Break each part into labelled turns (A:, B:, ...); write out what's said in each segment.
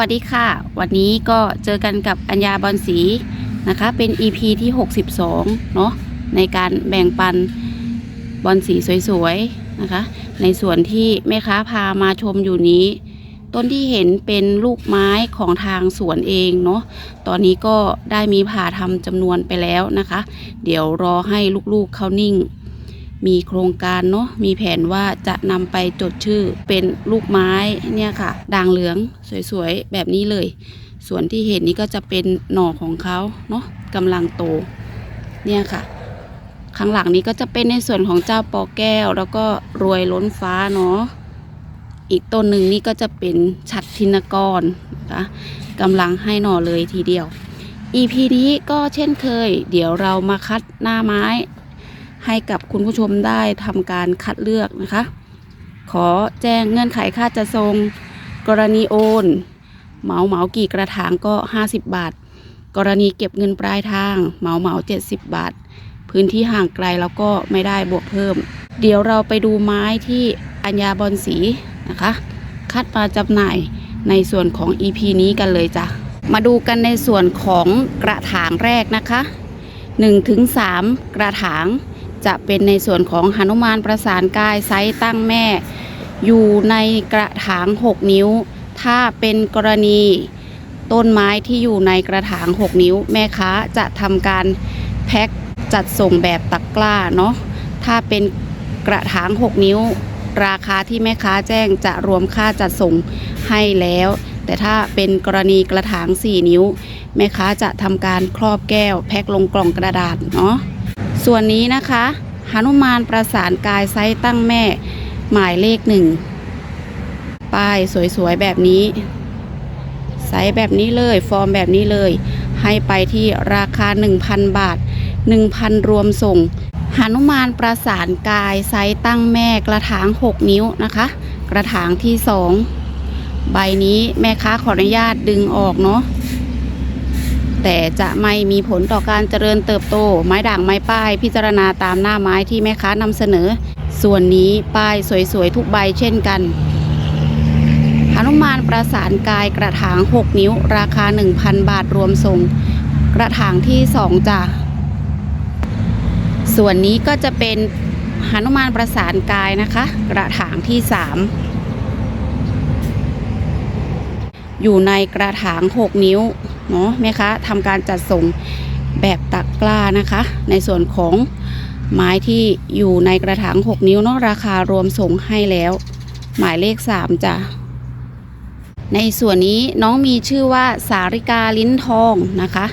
A: วัสดีค่ะ วันนี้ก็เจอกันกับอัญญาบอลสีนะคะ เป็น EP ที่ 62 เนาะในการแบ่งปันบอลสีสวยๆนะคะ ในส่วนที่แม่ค้าพามาชมอยู่นี้ ต้นที่เห็นเป็นลูกไม้ของทางสวนเองเนาะตอนนี้ก็ได้มีผ่าทำจำนวนไปแล้วนะคะ เดี๋ยวรอให้ลูกๆเขานิ่ง มีโครงการเนาะมีแผนว่าจะนำไปจดชื่อเป็นลูกไม้เนี่ยค่ะ ด่างเหลืองสวยๆ แบบนี้เลย ส่วนที่เห็นนี้ก็จะเป็นหน่อของเขาเนาะกำลังโตเนี่ยค่ะ ข้างหลังนี้ก็จะเป็นในส่วนของเจ้าปอแก้ว แล้วก็รวยล้นฟ้าเนาะอีกต้นหนึ่งนี่ก็จะเป็นฉัดทินกรนะคะกำลังให้หน่อเลยทีเดียว EP นี้ก็เช่นเคย เดี๋ยวเรามาคัดหน้าไม้ ให้กับคุณผู้ชมได้ทำการคัดเลือกนะคะ ขอแจ้งเงื่อนไขค่าจะทรงกรณีโอนเหมาเหมากี่กระถางก็ 50 บาท กรณีเก็บเงินปลายทางเหมาเหมา70 บาท พื้นที่ห่างไกลแล้วก็ไม่ได้บวกเพิ่ม เดี๋ยวเราไปดูไม้ที่อัญญาบอลสีนะคะ คัดมาจำหน่ายในส่วนของ EP นี้กันเลยจ้ะ มาดูกันในส่วนของกระถางแรกนะคะ 1-3 กระถาง จะเป็นในส่วนของหนุมานประสานกายไซส์ตั้งแม่ อยู่ในกระถาง 6 นิ้ว ถ้าเป็นกรณีต้นไม้ที่อยู่ในกระถาง 6 นิ้ว แม่ค้าจะทำการแพ็คจัดส่งแบบตะกร้าเนาะถ้าเป็นกระถาง 6 นิ้ว ราคาที่แม่ค้าแจ้งจะรวมค่าจัดส่งให้แล้ว แต่ถ้าเป็นกรณีกระถาง 4 นิ้ว แม่ค้าจะทำการครอบแก้ว แพ็คลงกล่องกระดาษเนาะ ส่วนนี้นะคะหนุมานประสานกายไซส์ตั้งแม่ หมายเลขหนึ่งป้ายสวยๆแบบนี้ไซส์แบบนี้เลย ฟอร์มแบบนี้เลย ให้ไปที่ราคา 1,000 บาท 1,000 รวมส่งหนุมานประสานกายไซส์ตั้งแม่กระถาง 6 นิ้วนะคะ กระถางที่ 2 ใบนี้แม่ค้าขออนุญาตดึงออกเนาะ แต่จะไม่มีผลต่อการเจริญเติบโต ไม้ด่างไม้ป้าย พิจารณาตามหน้าไม้ที่แม่ค้านำเสนอ ส่วนนี้ป้ายสวยๆ ทุกใบเช่นกันหนุมานประสานกายกระถาง 6 นิ้ว ราคา 1,000 บาทรวมส่ง กระถางที่ 2จ้ะส่วนนี้ก็จะเป็นหนุมานประสานกายนะคะ กระถางที่ 3 อยู่ในกระถาง 6 นิ้วเนาะแม่ค้าทำการจัดส่งแบบตะกร้านะคะ ในส่วนของไม้ที่อยู่ในกระถาง 6 นิ้วเนาะราคารวมส่งให้แล้ว หมายเลข 3จ้ะในส่วนนี้น้องมีชื่อว่าสาริกาลิ้นทองนะคะ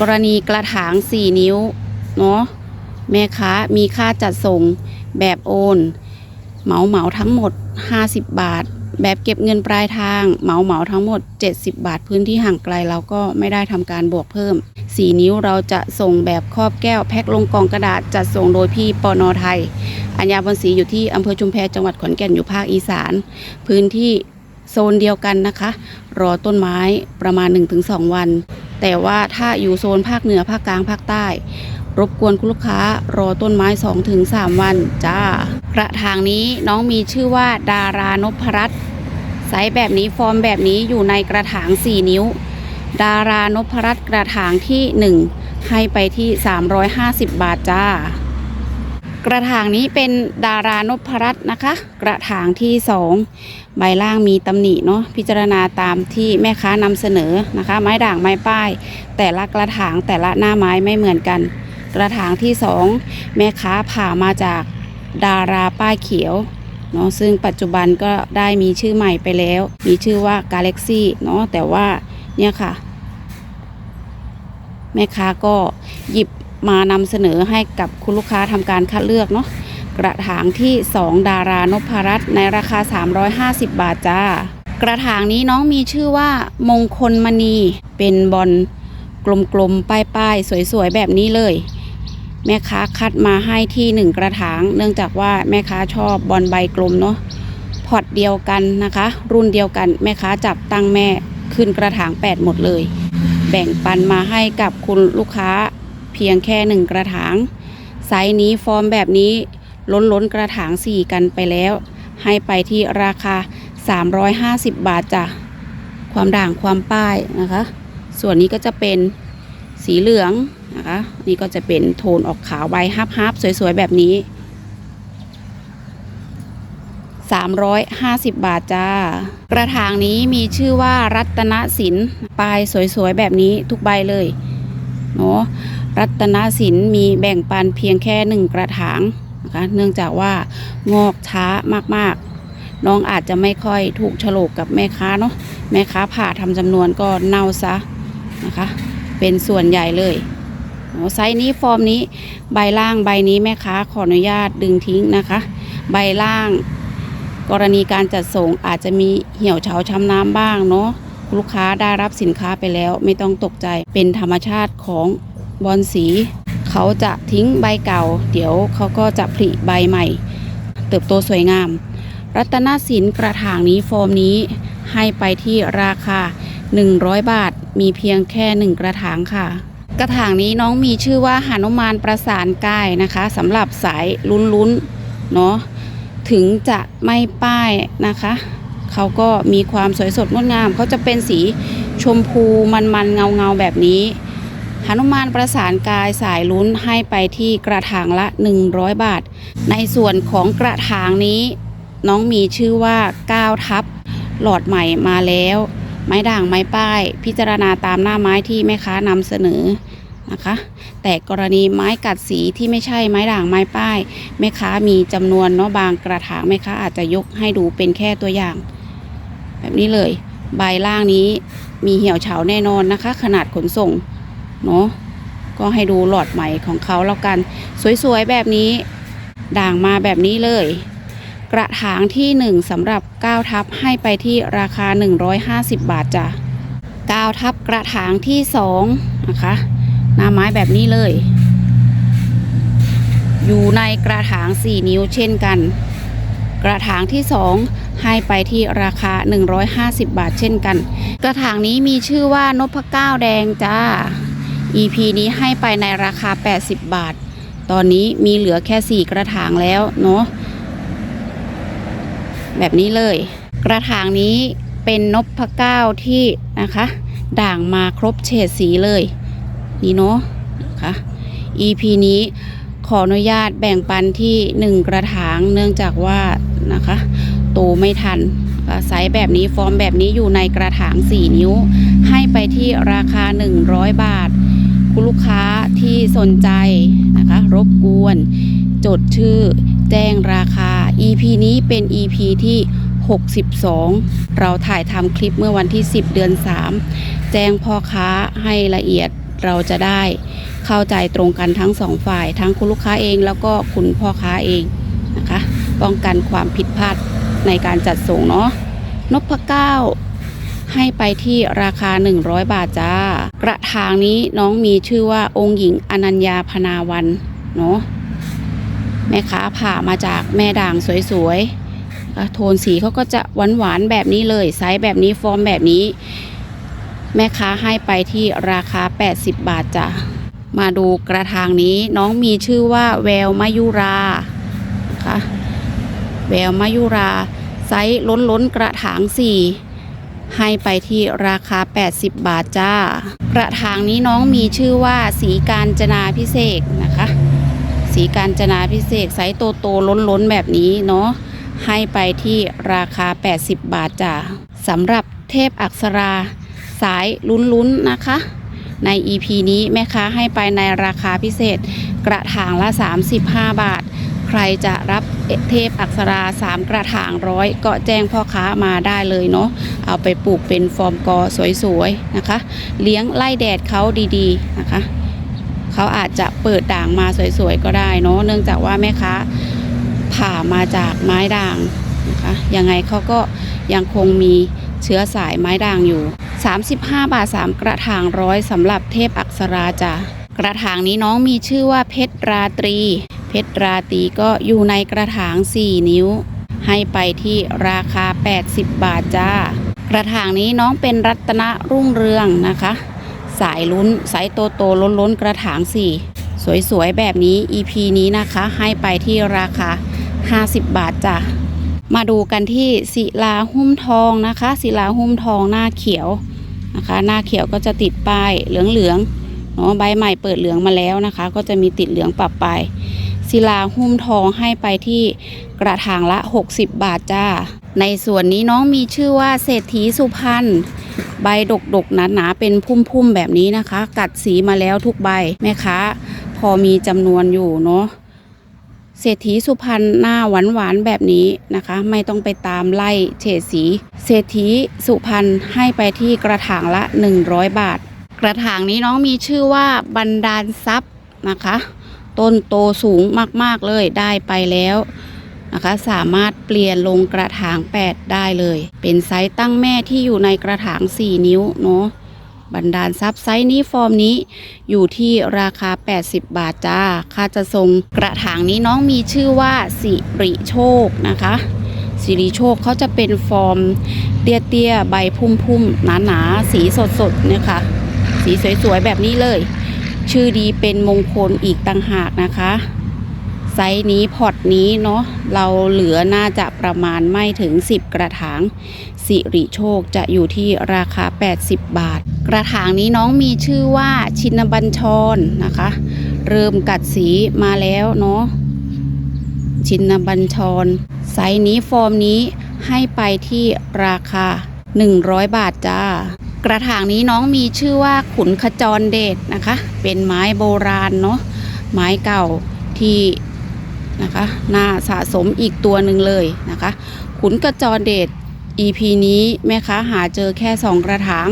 A: กรณีกระถาง 4 นิ้วเนาะแม่ค้ามีค่าจัดส่งแบบโอน เหมาเหมาทั้งหมด 50 บาท แบบเก็บเงินปลายทางเหมาเหมาทั้งหมด 70 บาทพื้นที่ห่างไกลเราก็ไม่ได้ทำการบวกเพิ่ม 4 นิ้วเราจะส่งแบบครอบแก้วแพ็คลงกล่องกระดาษจัดส่งโดยพี่ปอนอไทย อัญญาบนศรีอยู่ที่อำเภอชุมแพจังหวัดขอนแก่นอยู่ภาคอีสาน พื้นที่โซนเดียวกันนะคะ รอต้นไม้ประมาณ 1-2 วัน แต่ว่าถ้าอยู่โซนภาคเหนือภาคกลางภาคใต้รบกวนคุณลูกค้ารอต้นไม้ 2-3 วันจ้ากระถางนี้น้องมีชื่อว่าดารานพรัตน์ ไซส์แบบนี้ฟอร์มแบบนี้อยู่ในกระถาง 4 นิ้ว ดารานพรัตน์กระถางที่ 1 ให้ไปที่ 350 บาทจ้า กระถางนี้เป็นดารานพรัตน์นะคะ กระถางที่ 2 ใบล่างมีตำหนิเนาะพิจารณาตามที่แม่ค้านำเสนอนะคะ ไม้ด่างไม้ป้าย แต่ละกระถางแต่ละหน้าไม้ไม่เหมือนกัน กระถางที่ 2 แม่ค้าผ่ามาจากดาราป้ายเขียว เนาะซึ่งปัจจุบันก็ได้มีชื่อใหม่ไปแล้ว มีชื่อว่า Galaxy เนาะแต่ว่าเนี่ยค่ะ แม่ค้าก็หยิบมานำเสนอให้กับคุณลูกค้าทำการคัดเลือกเนาะกระถางที่ 2 ดารานพรัตน์ในราคา 350 บาทจ้า กระถางนี้น้องมีชื่อว่ามงคลมณีเป็นบอลกลมๆป้ายๆ สวยๆ แบบนี้เลย แม่ค้าคัดมาให้ที่หนึ่งกระถาง เนื่องจากว่าแม่ค้าชอบบอลใบกลมเนาะพอตเดียวกันนะคะ รุ่นเดียวกันแม่ค้าจับตั้งแม่ขึ้นกระถาง 8 หมดเลย แบ่งปันมาให้กับคุณลูกค้าเพียงแค่หนึ่งกระถาง ไซส์นี้ฟอร์มแบบนี้ล้นล้นกระถาง 4 กันไปแล้ว ให้ไปที่ราคา 350 บาทจ้ะความด่างความป้ายนะคะ ส่วนนี้ก็จะเป็นสีเหลือง นะคะ นี่ก็จะเป็นโทนออกขาวใบฮับฮับสวยๆ แบบนี้ 350 บาทจ้า กระถางนี้มีชื่อว่ารัตนสินปลายสวยๆ แบบนี้ทุกใบเลยเนาะรัตนสินมีแบ่งปันเพียงแค่หนึ่งกระถางนะคะเนื่องจากว่างอกช้ามากๆ น้องอาจจะไม่ค่อยถูกฉลกกับแม่ค้าเนาะแม่ค้าผ่าทำจำนวนก็เน่าซะนะคะ เป็นส่วนใหญ่เลย ไซส์นี้ฟอร์มนี้ใบล่างใบนี้แม่ค้าขออนุญาตดึงทิ้งนะคะ ใบล่าง กรณีการจัดส่งอาจจะมีเหี่ยวเฉาช้ำน้ำบ้างเนาะลูกค้าได้รับสินค้าไปแล้วไม่ต้องตกใจเป็นธรรมชาติของบอลสี เขาจะทิ้งใบเก่า เดี๋ยวเขาก็จะผลิใบใหม่ เติบโตสวยงาม รัตนสินกระถางนี้โฟมนี้ให้ไปที่ราคา 100 บาทมีเพียงแค่ 1 กระถางค่ะ กระถางนี้น้องมีชื่อว่าหานุมานประสานกายนะคะสำหรับสายลุ้นๆเนาะถึงจะไม่ป้ายนะคะเขาก็มีความสวยสดงดงามเขาจะเป็นสีชมพูมันๆเงาๆแบบนี้หนุมานประสานกายสายลุ้นให้ไปที่กระถางละ 100 บาท ในส่วนของกระถางนี้ น้องมีชื่อว่า9ทับหลอดใหม่มาแล้ว ไม้ด่างไม้ป้าย พิจารณาตามหน้าไม้ที่แม่ค้านำเสนอนะคะ แต่กรณีไม้กัดสีที่ไม่ใช่ไม้ด่างไม้ป้าย แม่ค้ามีจำนวนเนาะบางกระถางแม่ค้าอาจจะยกให้ดูเป็นแค่ตัวอย่าง แบบนี้เลย ใบล่างนี้มีเหี่ยวเฉาแน่นอนนะคะ ขนาดขนส่งเนาะก็ให้ดูหลอดใหม่ของเขาแล้วกัน สวยๆแบบนี้ ด่างมาแบบนี้เลย กระถางที่ 1สำหรับ 9 ทับให้ไปที่ราคา 150 บาทจ้ะ9ทับกระถางที่ 2 นะคะหน้าไม้แบบนี้เลย อยู่ในกระถาง 4 นิ้วเช่นกัน กระถางที่ 2 ให้ไปที่ราคา 150 บาทเช่นกัน กระถางนี้มีชื่อว่านพเก้าแดงจ้า EP นี้ให้ไปในราคา 80 บาท ตอนนี้มีเหลือแค่ 4 กระถางแล้วเนาะ แบบนี้เลย กระถางนี้เป็นนพเก้าที่นะคะ ด่างมาครบเฉดสีเลย นี่เนาะนะคะ EP นี้ขออนุญาตแบ่งปันที่ 1 กระถางเนื่องจากว่านะคะโตไม่ทันไซส์แบบนี้ฟอร์มแบบนี้อยู่ในกระถาง 4 นิ้ว ให้ไปที่ราคา 100 บาท คุณลูกค้าที่สนใจนะคะ รบกวน จดชื่อแจ้งราคา EP นี้เป็น EP ที่ 62 เราถ่ายทำคลิปเมื่อวันที่ 10 เดือน 3 แจ้งพ่อค้าให้ละเอียดเราจะได้เข้าใจตรงกันทั้งสองฝ่าย ทั้งคุณลูกค้าเองแล้วก็คุณพ่อค้าเองนะคะ ป้องกันความผิดพลาดในการจัดส่งเนาะนพเก้าให้ไปที่ราคา 100 บาทจ้า กระถางนี้น้องมีชื่อว่าองค์หญิงอนัญญาพนาวันเนาะ แม่ค้าผ่ามาจากแม่ด่างสวยๆโทนสีเขาก็จะหวานๆแบบนี้เลยไซส์แบบนี้ฟอร์มแบบนี้ แม่ค้าให้ไปที่ราคา 80 บาทจ้ะมาดูกระถางนี้น้องมีชื่อว่าแววมายุรานะคะแววมายุราไซส์ล้นล้นๆกระถาง4ให้ไปที่ราคา 80 บาทจ้า กระถางนี้น้องมีชื่อว่าสีการจนาพิเศษนะคะ สีการจนาพิเศษไซส์โตโตล้นล้นๆ แบบนี้เนาะให้ไปที่ราคา 80 บาทจ้ะสำหรับเทพอักษราสายลุ้นๆนะคะ ใน EP นี้แม่ค้าให้ไปในราคาพิเศษกระถางละ 35 บาท ใครจะรับเทพอักษรา 3 กระถางร้อยก็แจ้งพ่อค้ามาได้เลยเนาะเอาไปปลูกเป็นฟอร์มกอสวยๆนะคะ เลี้ยงไล่แดดเขาดีๆนะคะ เขาอาจจะเปิดด่างมาสวยๆก็ได้เนาะเนื่องจากว่าแม่ค้าผ่ามาจากไม้ด่างนะคะยังไงเขาก็ยังคงมีเชื้อสายไม้ด่างอยู่ 35 บาท 3 กระถางร้อยสำหรับเทพอักษราจ้ะกระถางนี้น้องมีชื่อว่าเพชรราตรี เพชรราตรีก็อยู่ในกระถาง 4 นิ้ว ให้ไปที่ราคา 80 บาทจ้ากระถางนี้น้องเป็นรัตนรุ่งเรืองนะคะ สายลุ้นไซส์โตโตล้นล้นกระถางสี่สวยๆ แบบนี้ EP นี้นะคะให้ไปที่ราคา 50 บาทจ้ะ มาดูกันที่ศิลาหุ้มทองนะคะ ศิลาหุ้มทองหน้าเขียวนะคะ หน้าเขียวก็จะติดป้ายเหลืองๆเนาะใบใหม่เปิดเหลืองมาแล้วนะคะ ก็จะมีติดเหลืองปรับไปศิลาหุ้มทองให้ไปที่กระถางละ 60 บาทจ้า ในส่วนนี้น้องมีชื่อว่าเศรษฐีสุพรรณใบดกๆหนาๆเป็นพุ่มๆแบบนี้นะคะ กัดสีมาแล้วทุกใบแม่ค้าพอมีจำนวนอยู่เนาะเศรษฐีสุพรรณหน้าหวานหวานแบบนี้นะคะ ไม่ต้องไปตามไล่เฉดสี เศรษฐีสุพรรณให้ไปที่กระถางละ 100 บาท กระถางนี้น้องมีชื่อว่าบันดาลทรัพย์นะคะ ต้นโตสูงมากๆเลยได้ไปแล้ว นะคะ สามารถเปลี่ยนลงกระถาง 8 ได้เลย เป็นไซส์ตั้งแม่ที่อยู่ในกระถาง 4 นิ้วเนาะบันดาลทรัพไซส์นี้ฟอร์มนี้อยู่ที่ราคา 80 บาทจ้า ค่าจะทรงกระถางนี้น้องมีชื่อว่าสิริโชคนะคะสิริโชคเขาจะเป็นฟอร์มเตี้ยๆใบพุ่มๆหนาๆสีสดๆเนี่ยค่ะ สีสวยๆแบบนี้เลย ชื่อดีเป็นมงคลอีกต่างหากนะคะ ไซส์นี้พอร์ตนี้เนาะเราเหลือน่าจะประมาณไม่ถึง 10 กระถางสิริโชคจะอยู่ที่ราคา 80 บาท กระถางนี้น้องมีชื่อว่าชินบัญชรนะคะ เริ่มกัดสีมาแล้วเนาะชินบัญชร ไซส์นี้ฟอร์มนี้ให้ไปที่ราคา 100 บาทจ้ากระถางนี้น้องมีชื่อว่าขุนขจรเดชนะคะ เป็นไม้โบราณเนาะไม้เก่าที่ นะคะน่าสะสมอีกตัวหนึ่งเลยนะคะ ขุนกระจรเดช EP นี้แม่ค้าหาเจอแค่ 2 กระถาง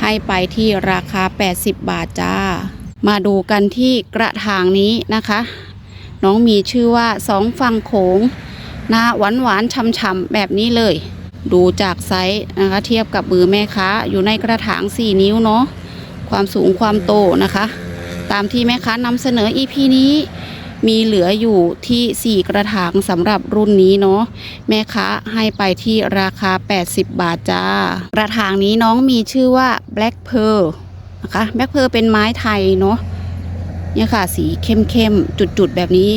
A: ให้ไปที่ราคา 80 บาทจ้า มาดูกันที่กระถางนี้นะคะ น้องมีชื่อว่าสองฝั่งโขง หน้าหวานหวานช่ำๆแบบนี้เลย ดูจากไซส์นะคะ เทียบกับมือแม่ค้าอยู่ในกระถาง 4 นิ้วเนาะความสูงความโตนะคะ ตามที่แม่ค้านำเสนอ EP นี้ มีเหลืออยู่ที่ 4 กระถางสำหรับรุ่นนี้เนาะแม่ค้าให้ไปที่ราคา 80 บาทจ้ากระถางนี้น้องมีชื่อว่า Black Pearl นะคะ Black Pearl เป็นไม้ไทยเนาะเนี่ยค่ะสีเข้มๆ จุดๆ แบบนี้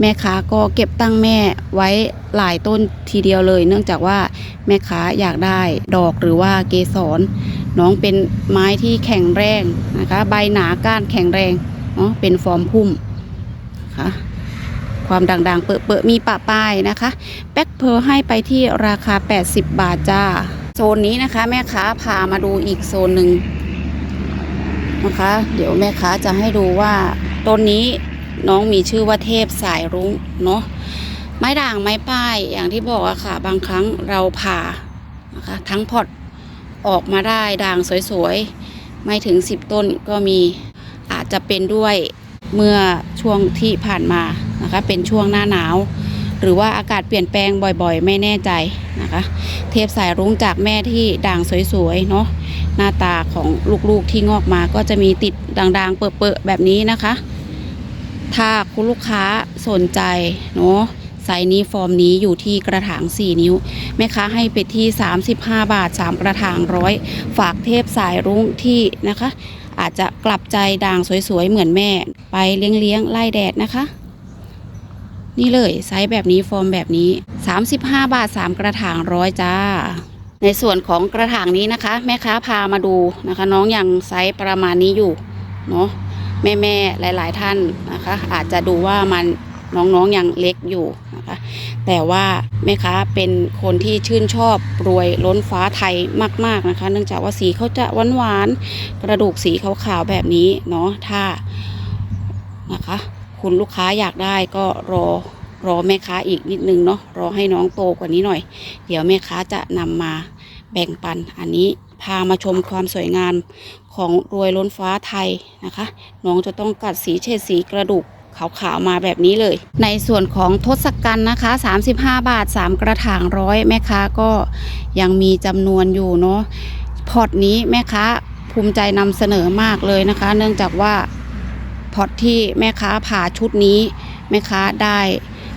A: แม่ค้าก็เก็บตั้งแม่ไว้หลายต้นทีเดียวเลย เนื่องจากว่าแม่ค้าอยากได้ดอกหรือว่าเกสรน้องเป็นไม้ที่แข็งแรงนะคะ ใบหนาก้านแข็งแรงเนาะเป็นฟอร์มพุ่ม คะ ความด่างๆ เปอะๆมีปะป้ายนะคะแบ็คเพลให้ไปที่ราคา 80 บาทจ้า โซนนี้นะคะ แม่ค้าพามาดูอีกโซนหนึ่งนะคะ เดี๋ยวแม่ค้าจะให้ดูว่าต้นนี้น้องมีชื่อว่าเทพสายรุ้งเนาะไม้ด่างไม้ป้ายอย่างที่บอกอะค่ะ บางครั้งเราผ่านะคะทั้งพอตออกมาได้ด่างสวยๆ ไม่ถึง 10 ต้นก็มีอาจจะเป็นด้วย เมื่อช่วงที่ผ่านมานะคะ เป็นช่วงหน้าหนาว หรือว่าอากาศเปลี่ยนแปลงบ่อยๆ ไม่แน่ใจนะคะ เทปสายรุ้งจากแม่ที่ด่างสวยๆเนาะหน้าตาของลูกๆที่งอกมาก็จะมีติดด่างๆ เปื้อะๆแบบนี้นะคะ ถ้าคุณลูกค้าสนใจเนาะไซส์นี้ฟอร์มนี้อยู่ที่กระถาง 4 นิ้ว แม่ค้าให้ไปที่ 35 บาท 3 กระถางร้อยฝากเทพสายรุ้งที่นะคะ อาจจะกลับใจด่างสวยๆ เหมือนแม่ ไปเลี้ยงๆไล่แดดนะคะ นี่เลยไซส์แบบนี้ฟอร์มแบบนี้ 35 บาท 3 กระถางร้อยจ้า ในส่วนของกระถางนี้นะคะ แม่ค้าพามาดูนะคะ น้องยังไซส์ประมาณนี้อยู่เนาะแม่ๆหลาย ๆ ท่านนะคะ อาจจะดูว่ามัน น้องๆยังเล็กอยู่นะคะแต่ว่าแม่ค้าเป็นคนที่ชื่นชอบรวยล้นฟ้าไทยมากๆนะคะ เนื่องจากว่าสีเขาจะหวานๆกระดูกสีขาวๆแบบนี้เนาะถ้านะคะ คุณลูกค้าอยากได้ก็รอรอแม่ค้าอีกนิดนึงเนาะรอให้น้องโตกว่านี้หน่อย เดี๋ยวแม่ค้าจะนำมาแบ่งปันอันนี้พามาชมความสวยงามของรวยล้นฟ้าไทยนะคะ น้องจะต้องกัดสีเฉดสีกระดูก ขาวๆมาแบบนี้เลย ในส่วนของทศกัณฐ์นะคะ 35 บาท 3 กระถางร้อยแม่ค้าก็ยังมีจำนวนอยู่เนาะพอร์ตนี้แม่ค้าภูมิใจนำเสนอมากเลยนะคะ เนื่องจากว่าพอร์ตที่แม่ค้าผ่าชุดนี้ แม่ค้าได้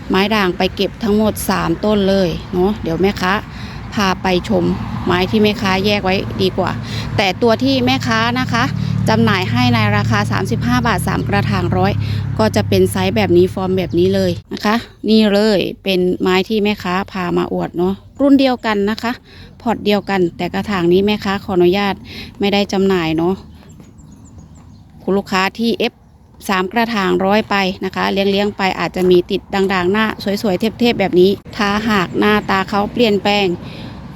A: ไม้ด่างไปเก็บทั้งหมด 3 ต้นเลยเนาะเดี๋ยวแม่ค้าพาไปชมไม้ที่แม่ค้าแยกไว้ดีกว่า แต่ตัวที่แม่ค้านะคะ จำหน่ายให้ในราคา 35 บาท 3 กระถางร้อยก็จะเป็นไซส์แบบนี้ฟอร์มแบบนี้เลยนะคะ นี่เลยเป็นไม้ที่แม่ค้าพามาอวดเนาะรุ่นเดียวกันนะคะ พอร์ตเดียวกัน แต่กระถางนี้แม่ค้าขออนุญาตไม่ได้จำหน่ายเนาะคุณลูกค้าที่ F สามกระถางร้อยไปนะคะ เลี้ยงๆไปอาจจะมีติดดังๆ หน้า สวยๆ เทพๆ แบบนี้ ถ้าหากหน้าตาเขาเปลี่ยนแปลง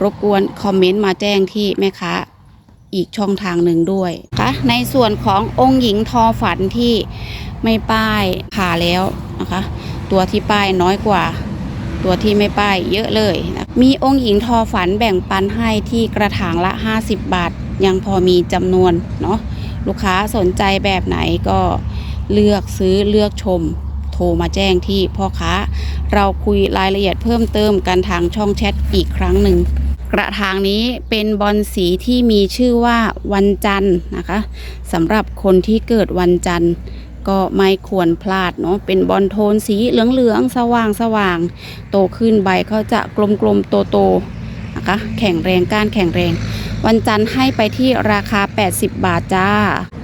A: รบกวนคอมเมนต์มาแจ้งที่แม่ค้า อีกช่องทางหนึ่งด้วยคะในส่วนขององค์หญิงทอฝันที่ไม่ป้ายผ่าแล้วนะคะ ตัวที่ป้ายน้อยกว่า ตัวที่ไม่ป้ายเยอะเลยนะมีองค์หญิงทอฝันแบ่งปันให้ที่กระถางละ 50 บาท ยังพอมีจำนวนเนาะลูกค้าสนใจแบบไหนก็เลือกซื้อเลือกชมโทรมาแจ้งที่พ่อค้า เราคุยรายละเอียดเพิ่มเติมกันทางช่องแชทอีกครั้งหนึ่ง กระถางนี้เป็นบอลสีที่มีชื่อว่าวันจันทร์นะคะสำหรับคนที่เกิดวันจันทร์ก็ไม่ควรพลาดเนาะเป็นบอลโทนสีเหลืองๆสว่างสว่างๆโตขึ้นใบเขาจะกลมๆโตๆนะคะแข็งแรงก้านแข็งแรง วันจันทร์ให้ไปที่ราคา 80 บาทจ้า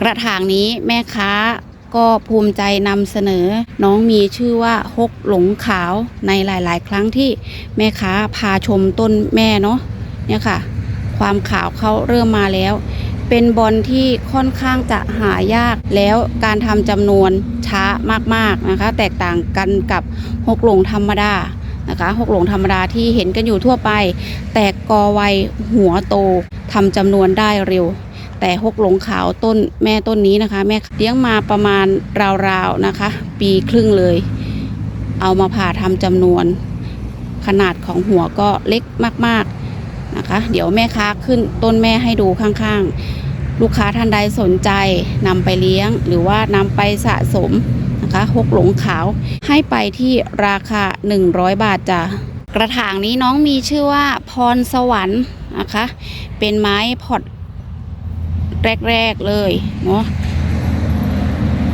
A: กระถางนี้แม่ค้าก็ภูมิใจนำเสนอ น้องมีชื่อว่าฮกหลงขาวในหลาย ๆ ครั้งที่แม่ค้าพาชมต้นแม่เนาะ เนี่ยค่ะ ความขาวเขาเริ่มมาแล้ว เป็นบอลที่ค่อนข้างจะหายากแล้วการทำจำนวนช้ามากๆนะคะ แตกต่างกันกับหกหลงธรรมดานะคะหกหลงธรรมดาที่เห็นกันอยู่ทั่วไป แตกกอไวหัวโตทำจำนวนได้เร็ว แต่หกหลงขาวต้นแม่ต้นนี้นะคะ แม่เลี้ยงมาประมาณราวๆนะคะ ปีครึ่งเลย เอามาผ่าทำจำนวน ขนาดของหัวก็เล็กมากๆ นะคะ เดี๋ยวแม่ค้าขึ้นต้นแม่ให้ดูข้างๆ ลูกค้าท่านใดสนใจนำไปเลี้ยง หรือว่านำไปสะสมนะคะหกหลงขาวให้ไปที่ราคา 100 บาทจ้ะกระถางนี้น้องมีชื่อว่าพรสวรรค์นะคะ เป็นไม้พอดแรก ๆ เลยเนาะ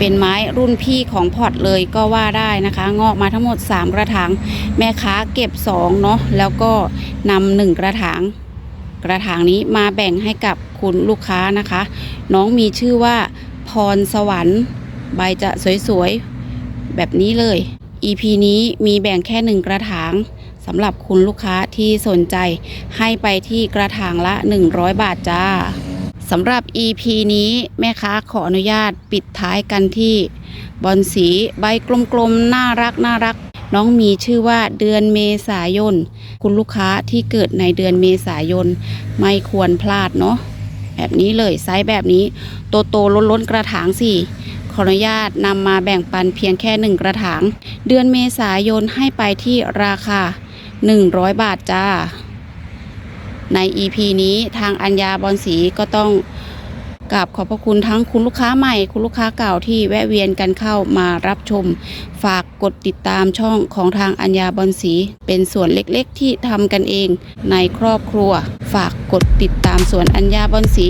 A: เป็นไม้รุ่นพี่ของพอดเลยก็ว่าได้นะคะ งอกมาทั้งหมด 3 กระถาง แม่ค้าเก็บ2เนาะแล้วก็นำหนึ่งกระถาง กระถางนี้มาแบ่งให้กับคุณลูกค้านะคะ น้องมีชื่อว่าพรสวรรค์ ใบจะสวยๆ แบบนี้เลย EP นี้มีแบ่งแค่หนึ่งกระถางสำหรับคุณลูกค้าที่สนใจให้ไปที่กระถางละ 100 บาทจ้า สำหรับ EP นี้แม่ค้าขออนุญาตปิดท้ายกันที่บอลสีใบกลมๆ น่ารักน่ารัก น้องมีชื่อว่าเดือนเมษายน คุณลูกค้าที่เกิดในเดือนเมษายน ไม่ควรพลาดเนาะแบบนี้เลยไซส์แบบนี้โตโตล้นล้นกระถางสี่ขออนุญาตนำมาแบ่งปันเพียงแค่หนึ่งกระถาง เดือนเมษายนให้ไปที่ราคา 100 บาทจ้า ใน EP นี้ทางอัญญาบอลสีก็ต้องกราบขอบพระคุณทั้งคุณลูกค้าใหม่ คุณลูกค้าเก่าที่แวะเวียนกันเข้ามารับชม ฝากกดติดตามช่องของทางอัญญาบอลสี เป็นส่วนเล็กๆ ที่ทำกันเองในครอบครัว ฝากกดติดตามส่วนอัญญาบอลสี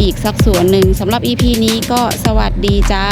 A: อีกสักส่วนหนึ่งสำหรับ EP นี้ก็สวัสดีจ้า